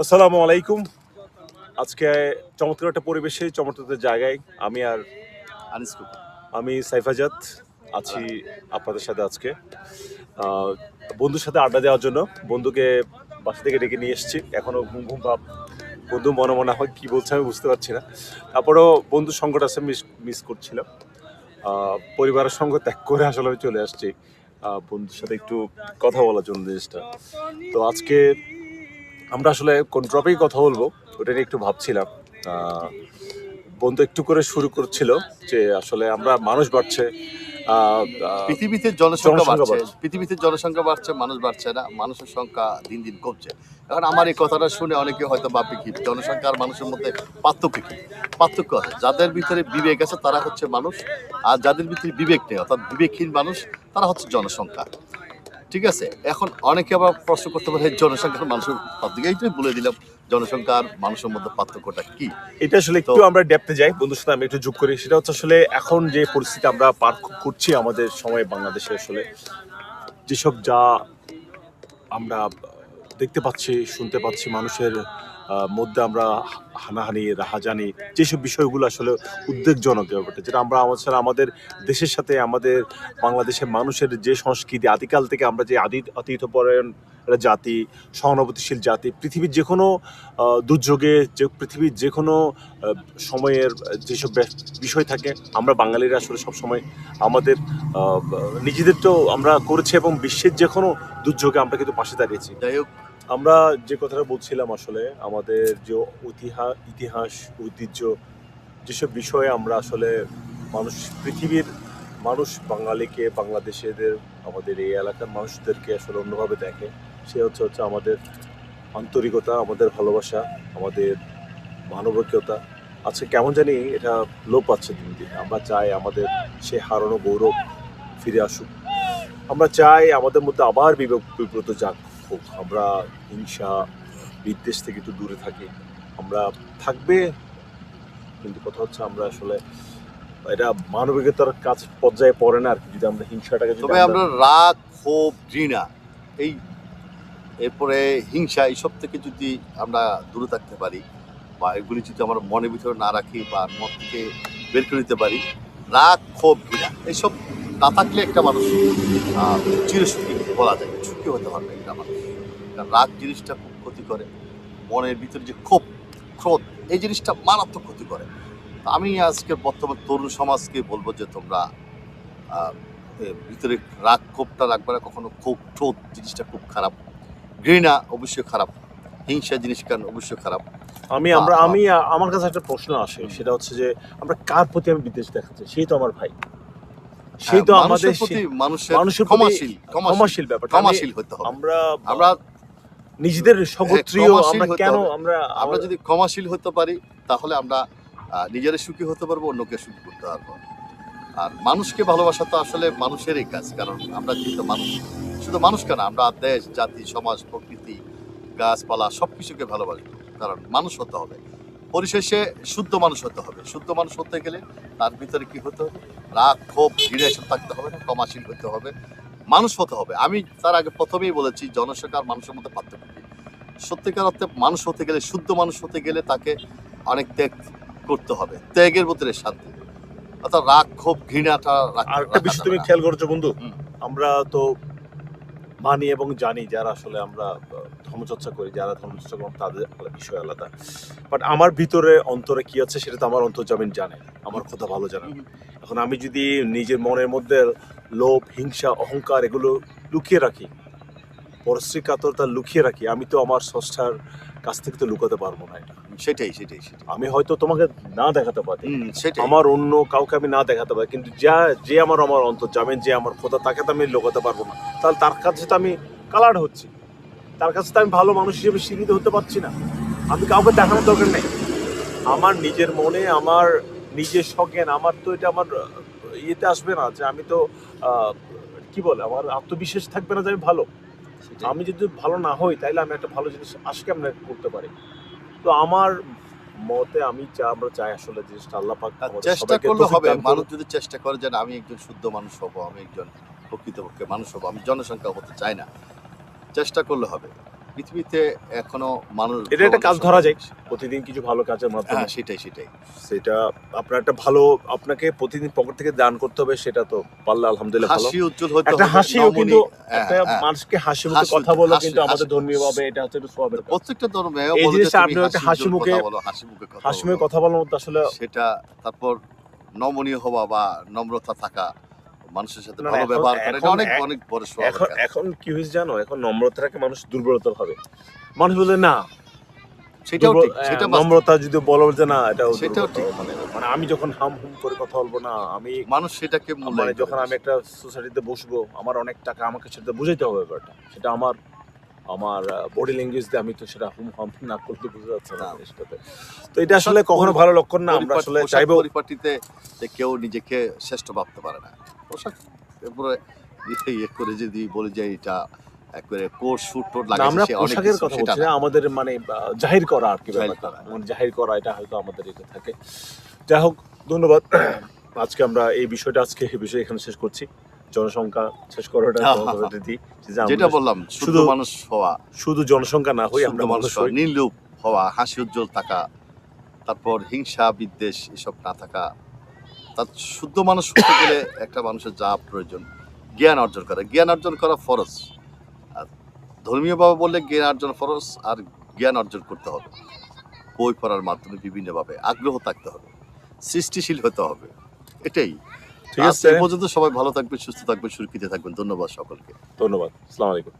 আসসালামু আলাইকুম। আজকে চমৎকার একটা পরিবেশে চমৎকার জায়গায় আমি আর আমি সাইফাজাত আছি আপনাদের সাথে আজকে। বন্ধুর সাথে আড্ডা দেওয়ার জন্য বন্ধুকে বাসা থেকে ডেকে নিয়ে এসেছি। এখনও ঘুম ঘুম ভাব বন্ধু মনে মনে হয় কী বলছে আমি বুঝতে পারছি না। তারপরেও বন্ধুর সঙ্গটা আছে মিস মিস করছিলাম। পরিবারের সঙ্গে ত্যাগ করে আসলে আমি চলে আসছি। বন্ধুর সাথে একটু কথা বলার জন্য জিনিসটা। তো আজকে আমরা আসলে কোন টপিকে কথা বলব ওটা নিয়ে একটু ভাবছিলাম। বন্ধু একটু করে শুরু করছিল যে আসলে আমরা মানুষ বাড়ছে পৃথিবীতে জনসংখ্যা বাড়ছে। বাড়ছে। পৃথিবীতে জনসংখ্যা বাড়ছে মানুষ বাড়ছে না মানুষের সংখ্যা দিন দিন কমছে। এখন আমার এই কথাটা শুনে অনেকে হয়তো ভাববে কি জনসংখ্যা আর মানুষের মধ্যে পার্থক্য কি? পার্থক্য আছে। যাদের ভিতরে বিবেক আছে তারা হচ্ছে মানুষ আর যাদের ভিতরে বিবেক নেই অর্থাৎ বিবেকহীন মানুষ তারা হচ্ছে জনসংখ্যা। ঠিক আছে? এখন অনেকে আবার প্রশ্ন করতে পারে জনসংখ্যার মানুষের পার্থক্য এইটাই বলে দিলাম জনসংখ্যার মানুষের মধ্যে পার্থক্যটা কি? এটা আসলে একটু আমরা ডেপতে যাই। বন্ধুর সাথে আমি একটু যোগ করি। সেটা হচ্ছে আসলে এখন যে পরিস্থিতি আমরা পার করছি আমাদের সময় বাংলাদেশে আসলে যেসব যা আমরা দেখতে পাচ্ছি, শুনতে পাচ্ছি মানুষের মধ্যে আমরা হানাহানি, রাহাজানি, যেসব বিষয়গুলো আসলে উদ্বেগজনক ব্যাপারটা যেটা আমরা আমাদের আমাদের দেশের সাথে, আমাদের বাংলাদেশের মানুষের যে সংস্কৃতি, আদিকাল থেকে আমরা যে আদি আতিথ্যপরায়ণ একটা জাতি সহানুভূতিশীল জাতি পৃথিবীর যে কোনো দুর্যোগে যে পৃথিবীর যে কোনো সময়ের যেসব বিষয় থাকে আমরা বাঙালিরা আসলে সবসময় আমাদের নিজেদের তো আমরা করেছি এবং বিশ্বের যে কোনো দুর্যোগে আমরা কিন্তু পাশে দাঁড়িয়েছি। যাই হোক। আমরা যে কথাটা বলছিলাম আসলে আমাদের যে ইতিহাস ইতিহাস ঐতিহ্য যেসব বিষয়ে আমরা আসলে মানুষ পৃথিবীর মানুষ বাঙালিকে বাংলাদেশেদের আমাদের এই এলাকার মানুষদেরকে আসলে অন্যভাবে দেখে সে হচ্ছে হচ্ছে আমাদের আন্তরিকতা আমাদের ভালোবাসা আমাদের মানবিকতা। আচ্ছা কেমন জানি এটা লোপ পাচ্ছে দিন দিন। আমরা চাই আমাদের সে হারানো গৌরব ফিরে আসুক। আমরা চাই আমাদের মধ্যে আবার বিবেক বিব্রত যাক হোক। আমরা হিংসা বিদ্বেষ থেকে একটু দূরে থাকি। আমরা থাকবে কিন্তু কথা হচ্ছে আমরা আসলে এটা মানবিকতার কাজ পর্যায়ে পড়ে না আর কি। যদি আমরা হিংসাটাকে তবে আমরা রাগ ক্ষোভ ঘৃণা এই এরপরে হিংসা, এইসব থেকে যদি আমরা দূরে থাকতে পারি বা এগুলি যদি আমরা মনের ভিতরে না রাখি বা মন থেকে বের করে দিতে পারি, রাগ, ক্ষোভ, ঘৃণা, এইসব না থাকলে একটা মানুষ চিরসুখী বলা যায়, সুখী হতে পারবে একটা মানুষ। রাগ জিনিসটা খুব ক্ষতি করে। মনের ভিতরে যে ক্ষোভ, ক্রোধ, এই জিনিসটা মারাত্মক ক্ষতি করে। আমি আজকে বর্তমান তরুণ সমাজকে বলব যে তোমরা ভিতরে রাগ, ক্ষোভটা রাখবে না, কখনো ক্ষোভ, ক্রোধ জিনিসটা খুব খারাপ ঘৃণা অবশ্যই খারাপ হিংসা জিনিস জিনিসটা অবশ্যই খারাপ। আমি আমরা আমি আমার কাছে একটা প্রশ্ন আসে সেটা হচ্ছে যে আমরা কার প্রতি আমি বিদ্বেষ দেখাচ্ছি? সেই তো আমার ভাই। সেই তো হ্যাঁ, আমাদের মানুষের প্রতি মানুষের ক্ষমাশীল ক্ষমাশীল ব্যাপার ক্ষমাশীল হতে হবে। আমরা আমরা নিজেদের সগোত্রীয় আমরা কেন আমরা আমরা যদি ক্ষমাশীল হতে পারি তাহলে আমরা নিজেরা সুখী হতে পারব অন্যকে সুখী করতে পারব। আর মানুষকে ভালোবাসা তো আসলে মানুষেরই কাজ কারণ আমরা যেহেতু মানুষ। শুধু মানুষ কেন আমরা দেশ জাতি সমাজ প্রকৃতি গাছপালা সব কিছুকে ভালোবাসি। কারণ মানুষ হতে হবে। পরিশেষে শুদ্ধ মানুষ হতে হবে। শুদ্ধ মানুষ হতে গেলে তার ভিতরে কি হতে হবে? রাগ ক্ষোভ ঘৃণা এসব থাকতে হবে না ক্ষমাশীল হতে হবে। মানুষ হতে হবে। আমি তার আগে প্রথমেই বলেছি জনসংখ্যার মানুষের মধ্যে পার্থক্য কি? সত্যিকার অর্থে মানুষ হতে গেলে শুদ্ধ মানুষ হতে গেলে তাকে অনেক ত্যাগ করতে হবে। ত্যাগের ভিতরে শান্তি। অর্থাৎ রাগ ক্ষোভ ঘৃণাটা আর একটা বিষয় তুমি খেয়াল করছ বন্ধু। আমরা তো মানি এবং জানি যারা আসলে আমরা ধর্মচর্চা করি, যারা ধর্মচর্চা করেন, তাদের বিষয় আলাদা বাট আমার ভিতরে অন্তরে কি আছে সেটা তো আমার অন্তর্জামিন জানে, আমার কথা ভালো জানে। এখন আমি যদি নিজের মনের মধ্যে লোভ, হিংসা, অহংকার এগুলো লুকিয়ে রাখি পরশ্রী কাতরতা লুকিয়ে রাখি আমি তো আমার স্রষ্টার কাছ থেকে তো লুকাতে পারব না এটা। সেটাই সেটাই সেটাই। আমি হয়তো তোমাকে না দেখাতে পারি। সেটাই। আমার অন্য কাউকে আমি না দেখাতে পারি কিন্তু যা যে আমার আমার অন্তর জামেন যে আমার খোদা তাকে তো আমি লোকাতে পারব না। তাহলে তার কাছে তো আমি কালার হচ্ছি। তার কাছে তো আমি ভালো মানুষ হিসেবে স্বীকৃত হতে পারছি না। আমি কাউকে দেখানোর দরকার নেই। আমার নিজের মনে আমার নিজের সজ্ঞান আমার তো এটা আমার ইয়েতে আসবে না যে আমি তো কি বলে আমার আত্মবিশ্বাস থাকবে না যে আমি ভালো। আমি যদি ভালো না হই তাহলে আমি একটা ভালো জিনিস আজকে আমরা করতে পারি। তো আমার মতে আমি চা আমরা চাই আসলে জিনিসটা আল্লাহ পাক চেষ্টা করলে হবে মানুষ যদি চেষ্টা করে যেন আমি একজন শুদ্ধ মানুষ হব আমি একজন প্রকৃতপক্ষে মানুষ হব আমি জনসংখ্যা হতে চাই না। চেষ্টা করলে হবে। পৃথিবীতে এখনও মানুষ এটা একটা কাজ ধরা যায়। প্রতিদিন কিছু ভালো কাজের মাধ্যমে। হ্যাঁ সেটাই সেটাই। সেটা আপনার একটা ভালো আপনাকে প্রতিদিন পকেট থেকে দান করতে হবে সেটা তো পারলে আলহামদুলিল্লাহ হাসি উজ্জ্বল হতে একটা হাসিও কিন্তু হ্যাঁ, একটা হ্যাঁ। মানুষকে হাসি মুখে কথা বলো কিন্তু আমাদের ধর্মীয় ভাবে এটা হচ্ছে প্রত্যেকটা ধর্মে এই জিনিসটা আপনি একটা হাসি মুখে- হাসি মুখে কথা হাসি মুখে কথা বলার মধ্যে আসলে সেটা তারপর নমনীয় হওয়া বা নম্রতা থাকা মানুষের সাথে ভালো ব্যবহার করে এটা অনেক অনেক বড় এখন এখন। কি হয়েছে জানো? এখন নম্রতাকে মানুষ দুর্বলতা ভাবে। মানুষ বলে না সেটাও ঠিক হ্যাঁ, সেটা নম্রতা যদি বলো যে না এটা সেটাও ঠিক। মানে মানে আমি যখন হাম হুম করে কথা বলব না আমি মানুষ সেটাকে মানে যখন আমি একটা সোসাইটিতে বসবো আমার অনেক টাকা আমাকে সেটা বুঝাইতে হবে ব্যাপারটা। সেটা আমার আমার বডি ল্যাঙ্গুয়েজ দিয়ে আমি তো সেটা হুম হাম না করতে বুঝতে যাচ্ছে না। তো এটা আসলে কখনো ভালো লক্ষণ না আমরা আসলে চাইব পরিপাটিতে যে কেউ নিজেকে শ্রেষ্ঠ ভাবতে পারে না পোশাক এরপরে ইয়ে- ইয়ে করে যদি বলে যে এটা একবারে কোট শুট টোট লাগাইছে আমরা পোশাকের কথা বলছি না। আমাদের মানে জাহির করা আর কি করা। মানে জাহির করা এটা হয়তো আমাদের এটা থাকে যাই হোক ধন্যবাদ আজকে আমরা এই বিষয়টা আজকে এই বিষয়ে এখানে শেষ করছি জনসংখ্যা শেষ করাটা যেটা বললাম শুধু মানুষ হওয়া। শুধু জনসংখ্যা না হই আমরা মানুষ হওয়া হাসি উজ্জ্বল থাকা তারপর হিংসা বিদ্বেষ এসব না থাকা। তার শুদ্ধ মানুষ হতে গেলে একটা মানুষের যা প্রয়োজন জ্ঞান অর্জন করা। জ্ঞান অর্জন করা ফরজ। আর ধর্মীয়ভাবে বললে জ্ঞান অর্জন ফরজ আর জ্ঞান অর্জন করতে হবে। বই পড়ার মাধ্যমে বিভিন্নভাবে আগ্রহ থাকতে হবে। সৃষ্টিশীল হতে হবে। এটাই। ঠিক আছে। পর্যন্ত সবাই ভালো থাকবে সুস্থ থাকবে সুরক্ষিত থাকবেন। ধন্যবাদ সকলকে। ধন্যবাদ। আসসালামু আলাইকুম।